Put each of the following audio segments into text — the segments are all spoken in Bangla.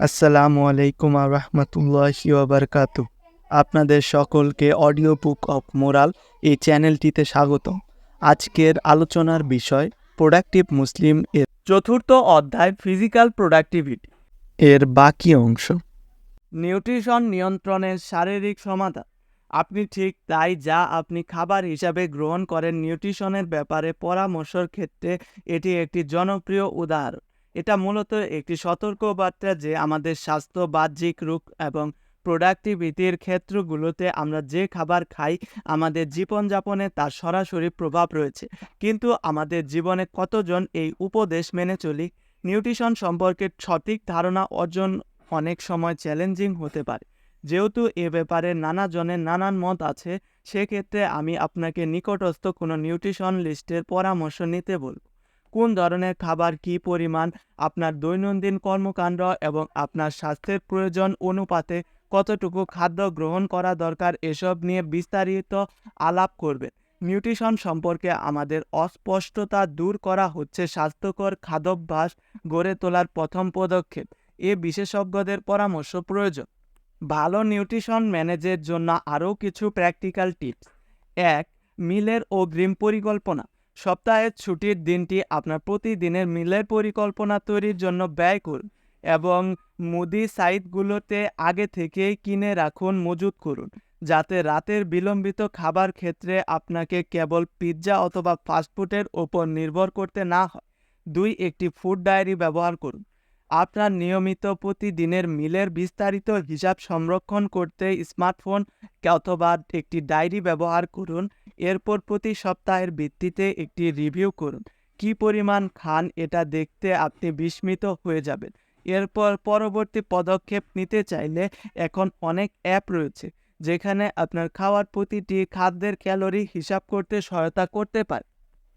আসসালামু আলাইকুম রহমতুল্লাহি ওবরকাতু আপনাদের সকলকে অডিও বুক অফ মোরাল এই চ্যানেলটিতে স্বাগত। আজকের আলোচনার বিষয় প্রোডাক্টিভ মুসলিম এর চতুর্থ অধ্যায় ফিজিক্যাল প্রোডাক্টিভিটি। এর বাকি অংশ। নিউট্রিশন নিয়ন্ত্রণের শারীরিক সমাধান। আপনি ঠিক তাই যা আপনি খাবার হিসাবে গ্রহণ করেন নিউট্রিশনের ব্যাপারে পরামর্শের ক্ষেত্রে এটি একটি জনপ্রিয় উদাহরণ। এটা মূলত একটি সতর্কবার্তা যে আমাদের স্বাস্থ্য, বাহ্যিক রোগ এবং প্রোডাক্টিভিটির ক্ষেত্রগুলোতে আমরা যে খাবার খাই, আমাদের জীবনযাপনে তার সরাসরি প্রভাব রয়েছে। কিন্তু আমাদের জীবনে কতজন এই উপদেশ মেনে চলি? নিউট্রিশন সম্পর্কে সঠিক ধারণা অর্জন অনেক সময় চ্যালেঞ্জিং হতে পারে। যেহেতু এ ব্যাপারে নানা জনের নানান মত আছে, সেক্ষেত্রে আমি আপনাকে নিকটস্থ কোনো নিউট্রিশন লিস্টের পরামর্শ নিতে বলব। কোন ধরনের খাবার কী পরিমাণ, আপনার দৈনন্দিন কর্মকাণ্ড এবং আপনার স্বাস্থ্যের প্রয়োজন অনুপাতে কতটুকু খাদ্য গ্রহণ করা দরকার, এসব নিয়ে বিস্তারিত আলাপ করবে নিউট্রিশন সম্পর্কে আমাদের অস্পষ্টতা দূর করা হচ্ছে স্বাস্থ্যকর খাদ্যাভ্যাস গড়ে তোলার প্রথম পদক্ষেপ। এ বিশেষজ্ঞদের পরামর্শ প্রয়োজন। ভালো নিউট্রিশন ম্যানেজের জন্য আরও কিছু প্র্যাকটিক্যাল টিপস। এক, মিলের অগ্রিম পরিকল্পনা। সপ্তাহের ছুটির দিনটি আপনার প্রতিদিনের মিলের পরিকল্পনা তৈরির জন্য ব্যয় করুন এবং মুদি সাইটগুলোতে আগে থেকেই কিনে রাখুন, মজুত করুন, যাতে রাতের বিলম্বিত খাবার ক্ষেত্রে আপনাকে কেবল পিৎজা অথবা ফাস্টফুডের ওপর নির্ভর করতে না হয়। দুই, একটি ফুড ডায়েরি ব্যবহার করুন। আপনার নিয়মিত প্রতিদিনের মিলের বিস্তারিত হিসাব সংরক্ষণ করতে স্মার্টফোন অথবা একটি ডায়েরি ব্যবহার করুন। এরপর প্রতি সপ্তাহের ভিত্তিতে একটি রিভিউ করুন। কি পরিমাণ খান এটা দেখতে আপনি বিস্মিত হয়ে যাবেন। এরপর পরবর্তী পদক্ষেপ নিতে চাইলে এখন অনেক অ্যাপ রয়েছে, যেখানে আপনার খাওয়ার প্রতিটি খাদ্যের ক্যালোরি হিসাব করতে সহায়তা করতে পারে।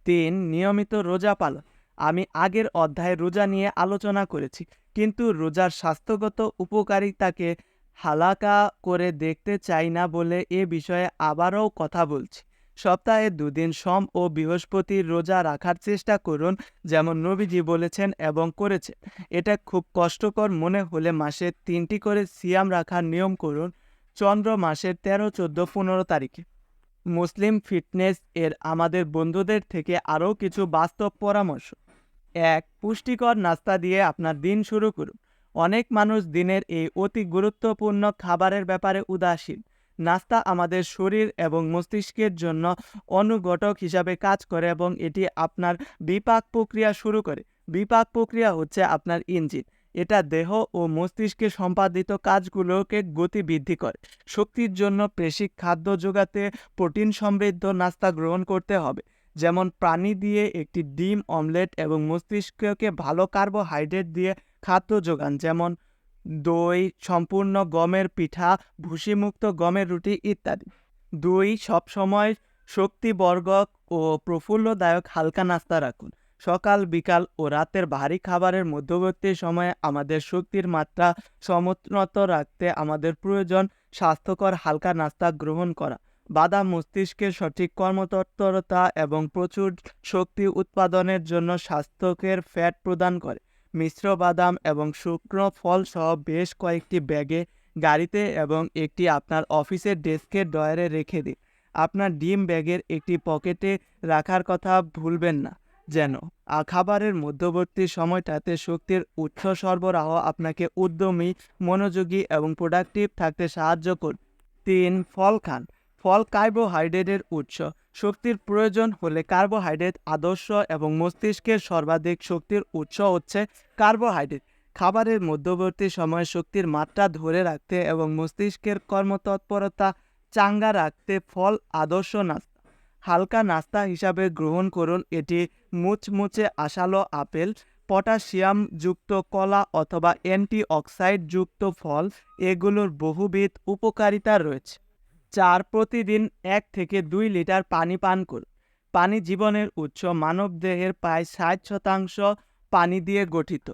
তিন, নিয়মিত রোজা পালন। আমি আগের অধ্যায়ে রোজা নিয়ে আলোচনা করেছি, কিন্তু রোজার স্বাস্থ্যগত উপকারিতাকে হালাকা করে দেখতে চাই না বলে এ বিষয়ে আবারও কথা বলছি। সপ্তাহে দুদিন সোম ও বৃহস্পতির রোজা রাখার চেষ্টা করুন, যেমন নবীজি বলেছেন এবং করেছেন। এটা খুব কষ্টকর মনে হলে মাসে তিনটি করে সিয়াম রাখার নিয়ম করুন। চন্দ্র মাসের তেরো, চোদ্দ, পনেরো তারিখে। মুসলিম ফিটনেস এর আমাদের বন্ধুদের থেকে আরও কিছু বাস্তব পরামর্শ। এক পুষ্টিকর নাস্তা দিয়ে আপনার দিন শুরু করুন। অনেক মানুষ দিনের এই অতি গুরুত্বপূর্ণ খাবারের ব্যাপারে উদাসীন। নাস্তা আমাদের শরীর এবং মস্তিষ্কের জন্য অনুঘটক হিসাবে কাজ করে এবং এটি আপনার বিপাক প্রক্রিয়া শুরু করে। বিপাক প্রক্রিয়া হচ্ছে আপনার ইঞ্জিন। এটা দেহ ও মস্তিষ্কে সম্পাদিত কাজগুলোকে গতি বৃদ্ধি করে। শক্তির জন্য পেশিক খাদ্য যোগাতে প্রোটিন সমৃদ্ধ নাস্তা গ্রহণ করতে হবে। যেমন প্রাণী দিয়ে একটি ডিম, অমলেট এবং মস্তিষ্ককে ভালো কার্বোহাইড্রেট দিয়ে খাদ্য যোগান, যেমন দই, সম্পূর্ণ গমের পিঠা ভুসিমুক্ত গমের রুটি ইত্যাদি। দুই, সবসময় শক্তিবর্গক ও প্রফুল্লদায়ক হালকা নাস্তা রাখুন। সকাল, বিকাল ও রাতের ভারী খাবারের মধ্যবর্তী সময়ে আমাদের শক্তির মাত্রা সমুন্নত রাখতে আমাদের প্রয়োজন স্বাস্থ্যকর হালকা নাস্তা গ্রহণ করা। বাদাম মস্তিষ্কের সঠিক কর্মতৎপরতা এবং প্রচুর শক্তি উৎপাদনের জন্য স্বাস্থ্যকের ফ্যাট প্রদান করে। মিশ্র বাদাম এবং শুকনো ফল সহ বেশ কয়েকটি ব্যাগে, গাড়িতে এবং একটি আপনার অফিসের ডেস্কের ডয়ারে রেখে দিন। আপনার ডিম ব্যাগের একটি পকেটে রাখার কথা ভুলবেন না। যেন খাবারের মধ্যবর্তী সময়টাতে শক্তির উৎস সরবরাহ আপনাকে উদ্যমী, মনোযোগী এবং প্রোডাক্টিভ থাকতে সাহায্য করবে তিন, ফল খান। ফল কার্বোহাইড্রেটের উৎস। শক্তির প্রয়োজন হলে কার্বোহাইড্রেট আদর্শ এবং মস্তিষ্কের সর্বাধিক শক্তির উৎস হচ্ছে কার্বোহাইড্রেট। খাবারের মধ্যবর্তী সময়ে শক্তির মাত্রা ধরে রাখতে এবং মস্তিষ্কের কর্মতৎপরতা চাঙ্গা রাখতে ফল আদর্শ নাস্তা। হালকা নাস্তা হিসাবে গ্রহণ করুন। এটি মুচমুচে আশালো আপেল, পটাশিয়াম যুক্ত কলা অথবা অ্যান্টিঅক্সাইড যুক্ত ফল। এগুলোর বহুবিধ উপকারিতা রয়েছে। চার প্রতিদিন এক থেকে দুই লিটার পানি পান করুন। পানি জীবনের উৎস মানবদেহের প্রায় ষাট শতাংশ পানি দিয়ে গঠিত।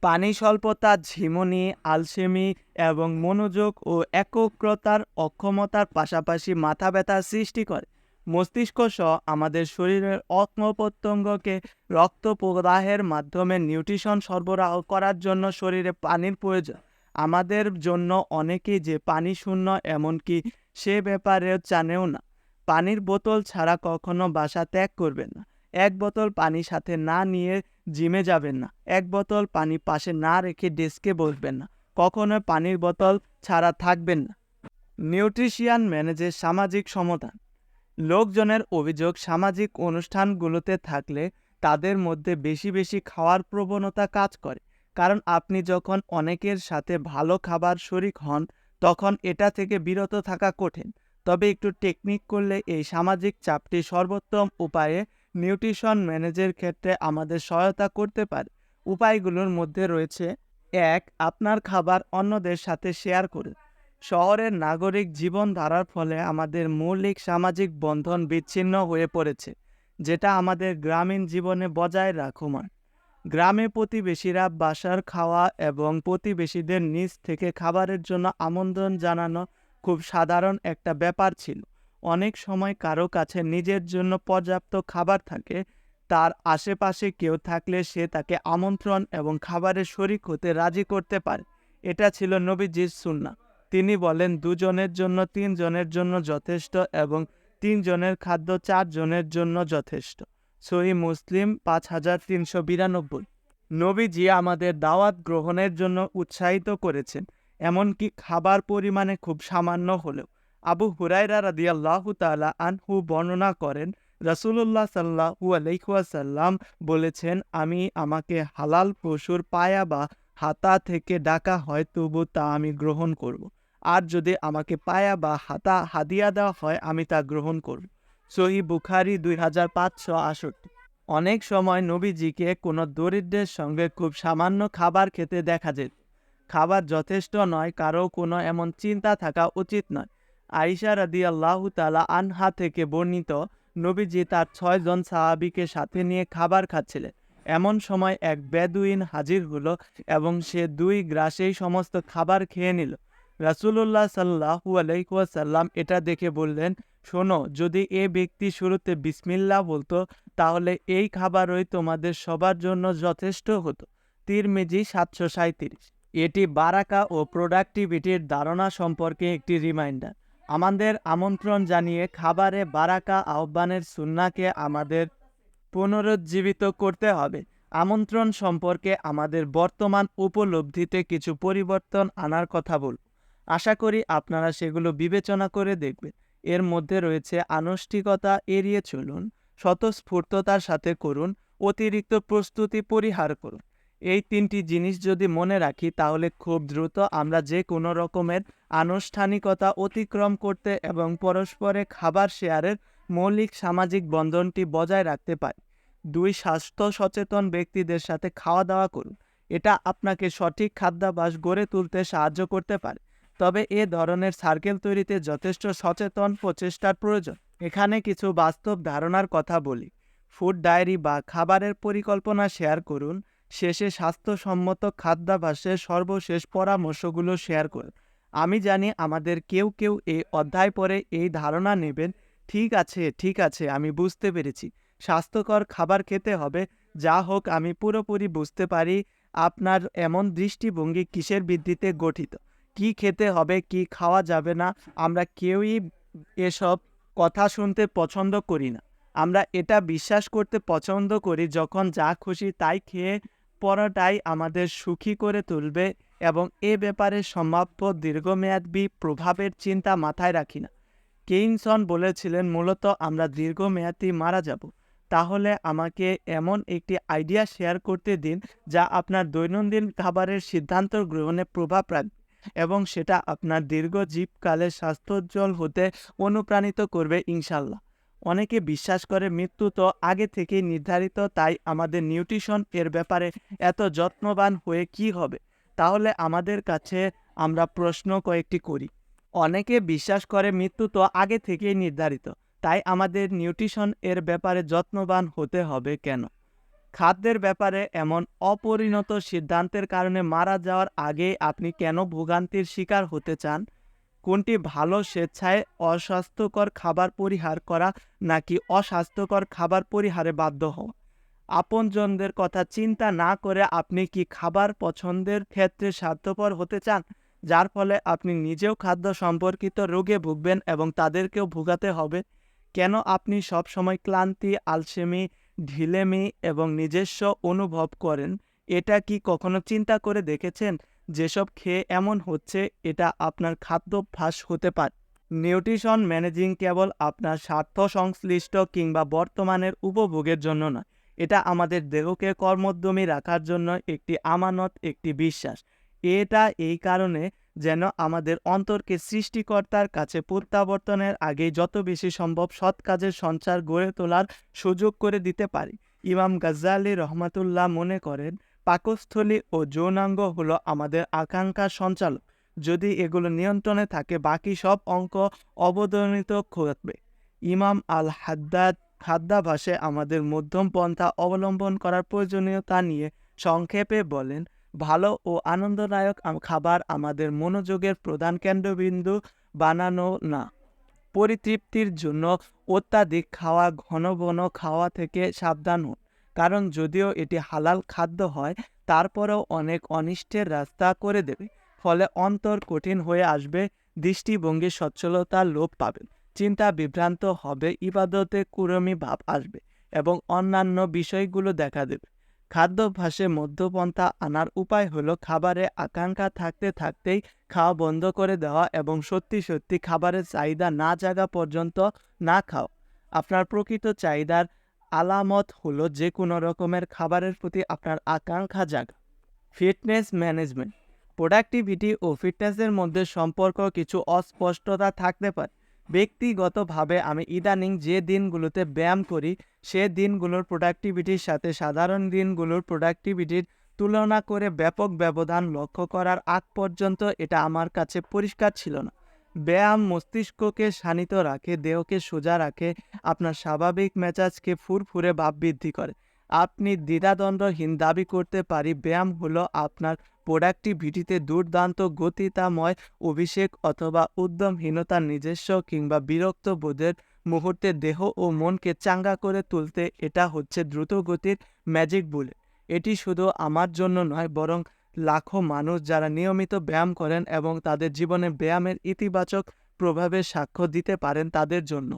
পানি স্বল্পতা, ঝিমুনি, আলসেমি এবং মনোযোগ ও একগ্রতার অক্ষমতার পাশাপাশি মাথা ব্যথার সৃষ্টি করে। মস্তিষ্ক সহ আমাদের শরীরের অঙ্গ প্রত্যঙ্গকে রক্ত প্রদাহের মাধ্যমে নিউট্রিশন সরবরাহ করার জন্য শরীরে পানির প্রয়োজন। আমাদের জন্য অনেকেই যে পানি শূন্য, এমনকি সে ব্যাপারে জানেও না। পানির বোতল ছাড়া কখনো বাসা ত্যাগ করবেন না। এক বোতল পানি সাথে না নিয়ে জিমে যাবেন না। এক বোতল পানি পাশে না রেখে ডেস্কে বসবেন না। কখনো পানির বোতল ছাড়া থাকবেন না। নিউট্রিশিয়ান ম্যানেজের সামাজিক সমাধান লোকজনের অভিযোগ, সামাজিক অনুষ্ঠানগুলোতে থাকলে তাদের মধ্যে বেশি বেশি খাওয়ার প্রবণতা কাজ করে। কারণ আপনি যখন অনেকের সাথে ভালো খাবার শরিক হন তখন এটা থেকে বিরত থাকা কঠিন। তবে একটু টেকনিক করলে এই সামাজিক চাপটি সর্বোত্তম উপায়ে নিউট্রিশন ম্যানেজের ক্ষেত্রে আমাদের সহায়তা করতে পারে। উপায়গুলোর মধ্যে রয়েছে, এক, আপনার খাবার অন্যদের সাথে শেয়ার করুন। শহরের নাগরিক জীবনধারার ফলে আমাদের মৌলিক সামাজিক বন্ধন বিচ্ছিন্ন হয়ে পড়েছে, যেটা আমাদের গ্রামীণ জীবনে বজায় রাখমান গ্রামে প্রতিবেশীরা বাসার খাওয়া এবং প্রতিবেশীদের নিজ থেকে খাবারের জন্য আমন্ত্রণ জানানো খুব সাধারণ একটা ব্যাপার ছিল। অনেক সময় কারও কাছে নিজের জন্য পর্যাপ্ত খাবার থাকে, তার আশেপাশে কেউ থাকলে সে তাকে আমন্ত্রণ এবং খাবারের শরিক হতে রাজি করতে পারে। এটা ছিল নবীজির সুন্না তিনি বলেন, দুজনের জন্য তিনজনের জন্য যথেষ্ট এবং তিনজনের খাদ্য চারজনের জন্য যথেষ্ট। সহি মুসলিম পাঁচ হাজার তিনশো বিরানব্বই। নবীজি আমাদের দাওয়াত গ্রহণের জন্য উৎসাহিত করেছেন, এমনকি খাবার পরিমাণে খুব সামান্য হলেও। আবু হুরাইরা রাদিয়াল্লাহু তাআলা আনহু বর্ণনা করেন, রাসূলুল্লাহ সাল্লাহু আলাইহাসাল্লাম বলেছেন, আমি আমাকে হালাল পশুর পায়া বা হাতা থেকে ডাকা হয়, তবু তা আমি গ্রহণ করব। আর যদি আমাকে পায়া বা হাতা, হাদিয়া দেওয়া হয়, আমি তা গ্রহণ করব। সহি বুখারি দুই হাজার পাঁচশো আষট্টি অনেক সময় নবীজিকে কোনো দরিদ্রের সঙ্গে খুব সামান্য খাবার খেতে দেখা যেত। খাবার যথেষ্ট নয়, কারও কোনো এমন চিন্তা থাকা উচিত নয়। আইসা রাদি আল্লাহ তালা আনহা থেকে বর্ণিত, নবীজি তার ছয়জন সাহাবিকে সাথে নিয়ে খাবার খাচ্ছিলেন। এমন সময় এক বেদুইন হাজির হলো এবং সে দুই গ্রাসেই সমস্ত খাবার খেয়ে নিল। রাসুলুল্লাহ সাল্লাহু আলাইসাল্লাম এটা দেখে বললেন, শোনো, যদি এ ব্যক্তি শুরুতে বিসমিল্লা বলতো, তাহলে এই খাবারই তোমাদের সবার জন্য যথেষ্ট হতো। তিরমিজি সাতশো সাঁত্রিশ এটি বারাকা ও প্রোডাক্টিভিটির ধারণা সম্পর্কে একটি রিমাইন্ডার। আমাদের আমন্ত্রণ জানিয়ে খাবারে বারাকা আহ্বানের সুন্নাকে আমাদের পুনরুজ্জীবিত করতে হবে। আমন্ত্রণ সম্পর্কে আমাদের বর্তমান উপলব্ধিতে কিছু পরিবর্তন আনার কথা বলব আশা করি আপনারা সেগুলো বিবেচনা করে দেখবেন। এর মধ্যে রয়েছে আনুষ্ঠিকতা এড়িয়ে চলুন, স্বতঃস্ফূর্ততার সাথে করুন, অতিরিক্ত প্রস্তুতি পরিহার করুন। এই তিনটি জিনিস যদি মনে রাখি, তাহলে খুব দ্রুত আমরা যে কোনো রকমের আনুষ্ঠানিকতা অতিক্রম করতে এবং পরস্পরে খাবার শেয়ারের মৌলিক সামাজিক বন্ধনটি বজায় রাখতে পারি। দুই, স্বাস্থ্য সচেতন ব্যক্তিদের সাথে খাওয়া দাওয়া করুন। এটা আপনাকে সঠিক খাদ্যাভাস গড়ে তুলতে সাহায্য করতে পারে। তবে এ ধরনের সার্কেল তৈরিতে যথেষ্ট সচেতন প্রচেষ্টার প্রয়োজন। এখানে কিছু বাস্তব ধারণার কথা বলি। ফুড ডায়েরি বা খাবারের পরিকল্পনা শেয়ার করুন। শেষে স্বাস্থ্যসম্মত খাদ্যাভাসের সর্বশেষ পরামর্শগুলো শেয়ার করুন। আমি জানি আমাদের কেউ কেউ এই অধ্যায় পরে এই ধারণা নেবেন। ঠিক আছে ঠিক আছে, আমি বুঝতে পেরেছি। স্বাস্থ্যকর খাবার খেতে হবে। যা হোক, আমি পুরোপুরি বুঝতে পারি আপনার এমন দৃষ্টিভঙ্গি কিসের ভিত্তিতে গঠিত। কি খেতে হবে, কি খাওয়া যাবে না, আমরা কেউই এসব কথা শুনতে পছন্দ করি না। আমরা এটা বিশ্বাস করতে পছন্দ করি, যখন যা খুশি তাই খেয়ে পড়াটাই আমাদের সুখী করে তুলবে এবং এ ব্যাপারে সম্ভাব্য দীর্ঘমেয়াদী প্রভাবের চিন্তা মাথায় রাখি না। কেইনসন বলেছিলেন, মূলত আমরা দীর্ঘমেয়াদী মারা যাব। তাহলে আমাকে এমন একটি আইডিয়া শেয়ার করতে দিন যা আপনার দৈনন্দিন খাবারের সিদ্ধান্ত গ্রহণে প্রভাব রাখবে। এবং সেটা আপনার দীর্ঘ জীবকালে স্বাস্থ্যোজ্জ্বল হতে অনুপ্রাণিত করবে ইনশাল্লাহ। অনেকে বিশ্বাস করে মৃত্যু তো আগে থেকেই নির্ধারিত, তাই আমাদের নিউট্রিশন এর ব্যাপারে এত যত্নবান হয়ে কি হবে? তাহলে আমাদের কাছে আমরা প্রশ্ন কয়েকটি করি। অনেকে বিশ্বাস করে মৃত্যু তো আগে থেকেই নির্ধারিত, তাই আমাদের নিউট্রিশন এর ব্যাপারে যত্নবান হতে হবে কেন? খাদ্যের ব্যাপারে এমন অপরিণত সিদ্ধান্তের কারণে মারা যাওয়ার আগে আপনি কেন ভোগান্তির শিকার হতে চান? কোনটি ভালো স্বেচ্ছায় অস্বাস্থ্যকর খাবার পরিহার করা নাকি অস্বাস্থ্যকর খাবার পরিহারে বাধ্য হওয়া? আপনজনদের কথা চিন্তা না করে আপনি কি খাবার পছন্দের ক্ষেত্রে স্বার্থপর হতে চান? যার ফলে আপনি নিজেও খাদ্য সম্পর্কিত রোগে ভুগবেন এবং তাদেরকেও ভোগাতে হবে। কেন আপনি সবসময় ক্লান্তি, আলসেমি ঢিলেমি এবং নিজস্ব অনুভব করেন, এটা কি কখনো চিন্তা করে দেখেছেন যেসব খেয়ে এমন হচ্ছে এটা আপনার খাদ্যাভ্যাস হতে পারে? নিউট্রিশন ম্যানেজিং কেবল আপনার স্বার্থ সংশ্লিষ্ট কিংবা বর্তমানের উপভোগের জন্য নয় এটা আমাদের দেহকে কর্মোদ্যমী রাখার জন্য একটি আমানত, একটি বিশ্বাস। এটা এই কারণে যেন আমাদের অন্তরকে সৃষ্টিকর্তার কাছে প্রত্যাবর্তনের আগে যত বেশি সম্ভব সৎ কাজের সঞ্চার গড়ে তোলার সুযোগ করে দিতে পারি। ইমাম গাজ্জালি রহমাতুল্লাহ মনে করেন, পাকস্থলী ও যৌনাঙ্গ হলো আমাদের আকাঙ্ক্ষার সঞ্চালক। যদি এগুলো নিয়ন্ত্রণে থাকে, বাকি সব অঙ্ক অবদনিত ঘটবে। ইমাম আল হাদ্দাদ খাদ্যাভাসে আমাদের মধ্যম পন্থা অবলম্বন করার প্রয়োজনীয়তা নিয়ে সংক্ষেপে বলেন ভালো ও আনন্দদায়ক খাবার আমাদের মনোযোগের প্রধান কেন্দ্রবিন্দু বানানো না। পরিতৃপ্তির জন্য অত্যাধিক খাওয়া, ঘন ঘন খাওয়া থেকে সাবধান হন। কারণ যদিও এটি হালাল খাদ্য হয়, তারপরেও অনেক অনিষ্টের রাস্তা করে দেবে। ফলে অন্তর কঠিন হয়ে আসবে দৃষ্টিভঙ্গির সচ্ছলতা লোপ পাবে, চিন্তা বিভ্রান্ত হবে, ইবাদতে কুরমি ভাব আসবে এবং অন্যান্য বিষয়গুলো দেখা দেবে। খাদ্যাভ্যাসে মধ্যপন্থা আনার উপায় হলো খাবারে আকাঙ্ক্ষা থাকতে থাকতেই খাওয়া বন্ধ করে দেওয়া এবং সত্যি সত্যি খাবারের চাহিদা না জাগা পর্যন্ত না খাও আপনার প্রকৃত চাহিদার আলামত হলো যে কোনো রকমের খাবারের প্রতি আপনার আকাঙ্ক্ষা জাগা। Fitness management. প্রোডাক্টিভিটি ও ফিটনেসের মধ্যে সম্পর্ক কিছু অস্পষ্টতা থাকতে পারে। ব্যক্তিগতভাবে আমি ইদানিং যে দিনগুলোতে ব্যায়াম করি, সে দিনগুলোর প্রোডাক্টিভিটির সাথে সাধারণ দিনগুলোর প্রোডাক্টিভিটির তুলনা করে ব্যাপক ব্যবধান লক্ষ্য করার আগ পর্যন্ত এটা আমার কাছে পরিষ্কার ছিল না। ব্যায়াম মস্তিষ্ককে শানিত রাখে, দেহকে সোজা রাখে, আপনার স্বাভাবিক মেজাজকে ফুরফুরে ভাব বৃদ্ধি করে। আপনি দ্বিধাদ্বন্দ্বহীন দাবি করতে পারি, ব্যায়াম হলো আপনার প্রোডাক্টিভিটিতে দুর্দান্ত গতিতাময় অভিষেক অথবা উদ্যমহীনতার নিজস্ব কিংবা বিরক্ত বোধের মুহূর্তে দেহ ও মনকে চাঙ্গা করে তুলতে এটা হচ্ছে দ্রুতগতির ম্যাজিক বুলেট এটি শুধু আমার জন্য নয়, বরং লাখো মানুষ যারা নিয়মিত ব্যায়াম করেন এবং তাদের জীবনে ব্যায়ামের ইতিবাচক প্রভাবে সাক্ষ্য দিতে পারেন তাদের জন্য।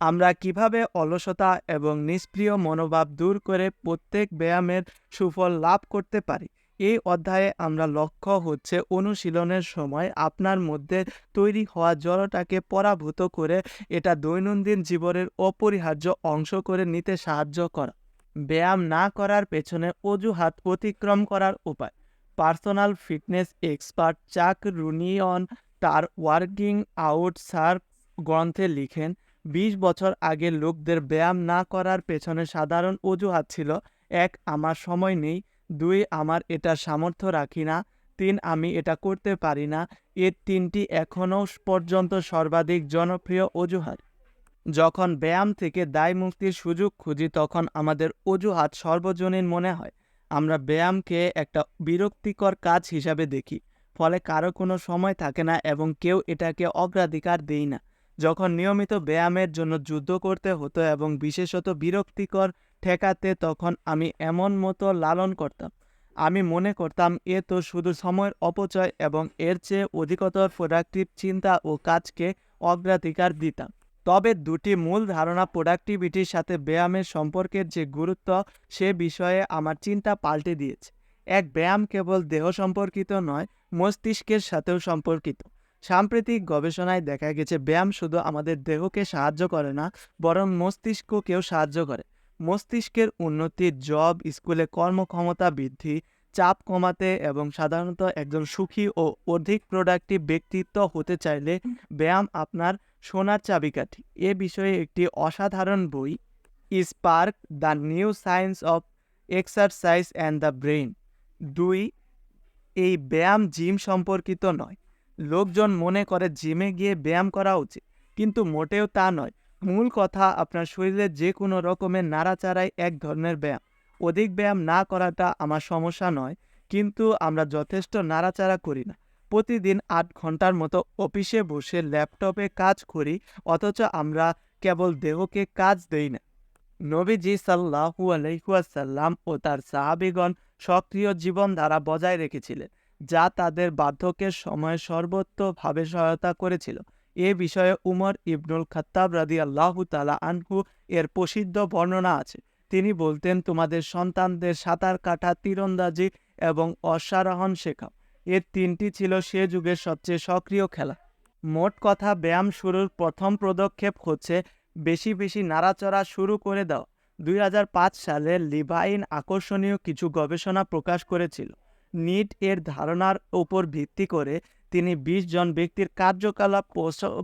আমরা কীভাবে অলসতা এবং নিষ্ক্রিয় মনোভাব দূর করে প্রত্যেক ব্যায়ামের সুফল লাভ করতে পারি? এই অধ্যায়ে আমরা লক্ষ্য হচ্ছে অনুশীলনের সময় আপনার মধ্যে তৈরি হওয়া জড়তাকে পরাভূত করে এটা দৈনন্দিন জীবনের অপরিহার্য অংশ করে নিতে সাহায্য করা। ব্যায়াম না করার পেছনে অজুহাত অতিক্রম করার উপায়। পার্সোনাল ফিটনেস এক্সপার্ট চাক রুনিয়ন তার ওয়ার্কিং আউট সার্ভ গ্রন্থে লিখেন, বিশ বছর আগে লোকদের ব্যায়াম না করার পেছনে সাধারণ অজুহাত ছিল। এক, আমার সময় নেই। দুই, আমার এটা সামর্থ্য রাখি না। তিন, আমি এটা করতে পারি না। এর তিনটি এখনও পর্যন্ত সর্বাধিক জনপ্রিয় অজুহাত। যখন ব্যায়াম থেকে দায় মুক্তির সুযোগ খুঁজি, তখন আমাদের অজুহাত সর্বজনীন মনে হয়। আমরা ব্যায়ামকে একটা বিরক্তিকর কাজ হিসাবে দেখি, ফলে কারও কোনো সময় থাকে না এবং কেউ এটাকে অগ্রাধিকার দেই না। যখন নিয়মিত ব্যায়ামের জন্য যুদ্ধ করতে হতো এবং বিশেষত বিরক্তিকর ঠেকাতে তখন আমি এমন মতো লালন করতাম। আমি মনে করতাম এ তো শুধু সময়ের অপচয় এবং এর চেয়ে অধিকতর প্রোডাক্টিভ চিন্তা ও কাজকে অগ্রাধিকার দিতাম। তবে দুটি মূল ধারণা প্রোডাক্টিভিটির সাথে ব্যায়ামের সম্পর্কের যে গুরুত্ব, সে বিষয়ে আমার চিন্তা পাল্টে দিয়েছে। এক ব্যায়াম কেবল দেহ সম্পর্কিত নয়, মস্তিষ্কের সাথেও সম্পর্কিত। সাম্প্রতিক গবেষণায় দেখা গেছে, ব্যায়াম শুধু আমাদের দেহকে সাহায্য করে না, বরং মস্তিষ্ককেও সাহায্য করে। মস্তিষ্কের উন্নতি জব, স্কুলে কর্মক্ষমতা বৃদ্ধি, চাপ কমাতে এবং সাধারণত একজন সুখী ও অধিক প্রোডাক্টিভ ব্যক্তিত্ব হতে চাইলে ব্যায়াম আপনার সোনার চাবিকাঠি। এ বিষয়ে একটি অসাধারণ বই, Spark, the new science of exercise and the brain. দুই, এই ব্যায়াম জিম সম্পর্কিত নয়। লোকজন মনে করে জিমে গিয়ে ব্যায়াম করা উচিত, কিন্তু মোটেও তা নয়। মূল কথা, আপনার শরীরে যে কোনো রকমের নাড়াচাড়াই এক ধরনের ব্যায়াম। অধিক ব্যায়াম না করাটা আমার সমস্যা নয়, কিন্তু আমরা যথেষ্ট নাড়াচাড়া করি না। প্রতিদিন আট ঘণ্টার মতো অফিসে বসে ল্যাপটপে কাজ করি, অথচ আমরা কেবল দেহকে কাজ দেই না। নবীজি সাল্লাহু আলহিহাসাল্লাম ও তার সাহাবিগণ সক্রিয় জীবনধারা বজায় রেখেছিলেন, যা তাদের বার্ধক্যের সময় সর্বোত্তভাবে সহায়তা করেছিল। এ বিষয়ে উমর ইবনুল খাত্তাব রাদি আল্লাহু তালা আনহু এর প্রসিদ্ধ বর্ণনা আছে। তিনি বলতেন, তোমাদের সন্তানদের সাঁতার কাটা তীরন্দাজি এবং অশ্বারোহণ শেখাও। এর তিনটি ছিল সে যুগের সবচেয়ে সক্রিয় খেলা। মোট কথা, ব্যায়াম শুরুর প্রথম পদক্ষেপ হচ্ছে বেশি বেশি নাড়াচড়া শুরু করে দাও। দুই হাজার পাঁচ সালে লিভাইন আকর্ষণীয় কিছু গবেষণা প্রকাশ করেছিল। নিট এর ধারণার উপর ভিত্তি করে তিনি ২০ জন ব্যক্তির কার্যকলাপ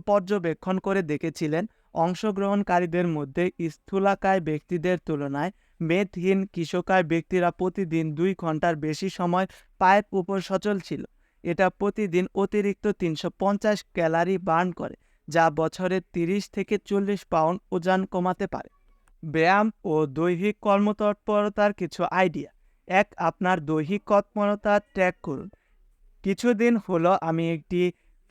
পর্যবেক্ষণ করে দেখেছিলেন। অংশগ্রহণকারীদের মধ্যে স্থূলাকায় ব্যক্তিদের তুলনায় মেদহীন কিশোকায় ব্যক্তিরা প্রতিদিন দুই ঘণ্টার বেশি সময় পায়ের উপর সচল ছিল। এটা প্রতিদিন অতিরিক্ত তিনশো পঞ্চাশ ক্যালারি বার্ন করে, যা বছরে তিরিশ থেকে চল্লিশ পাউন্ড ওজন কমাতে পারে। ব্যায়াম ও দৈহিক কর্মতৎপরতার কিছু আইডিয়া। এক, আপনার দৈহিক কর্মরতা ট্র্যাক করুন। কিছুদিন হলো আমি একটি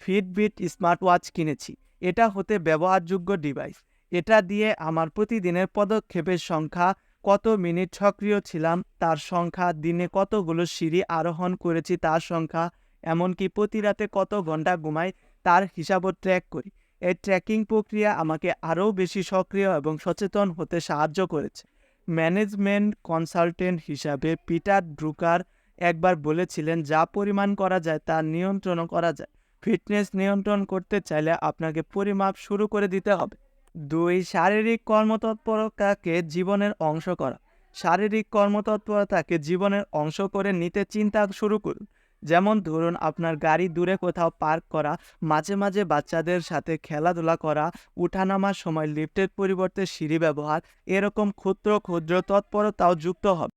ফিটবিট স্মার্ট ওয়াচ কিনেছি। এটা হতে ব্যবহারযোগ্য ডিভাইস এটা দিয়ে আমার প্রতিদিনের পদক্ষেপের সংখ্যা কত মিনিট সক্রিয় ছিলাম, তার সংখ্যা, দিনে কতগুলো সিঁড়ি আরোহণ করেছি, তার সংখ্যা, এমনকি প্রতি রাতে কত ঘণ্টা ঘুমাই, তার হিসাবও ট্র্যাক করি। এই ট্র্যাকিং প্রক্রিয়া আমাকে আরও বেশি সক্রিয় এবং সচেতন হতে সাহায্য করেছে। ম্যানেজমেন্ট কনসালটেন্ট হিসাবে পিটার ড্রুকার একবার বলেছিলেন যা পরিমাণ করা যায় তা নিয়ন্ত্রণও করা যায়। ফিটনেস নিয়ন্ত্রণ করতে চাইলে আপনাকে পরিমাপ শুরু করে দিতে হবে। দুই, শারীরিক কর্মতৎপরতাকে জীবনের অংশ করা। শারীরিক কর্মতৎপরতাকে জীবনের অংশ করে নিতে চিন্তা শুরু করুন। যেমন ধরুন আপনার গাড়ি দূরে কোথাও পার্ক করা, মাঝে মাঝে বাচ্চাদের সাথে খেলাধুলা করা, উঠানামার সময় লিফটের পরিবর্তে সিঁড়ি ব্যবহার, এরকম ক্ষুদ্র ক্ষুদ্র তৎপরতাও যুক্ত হবে।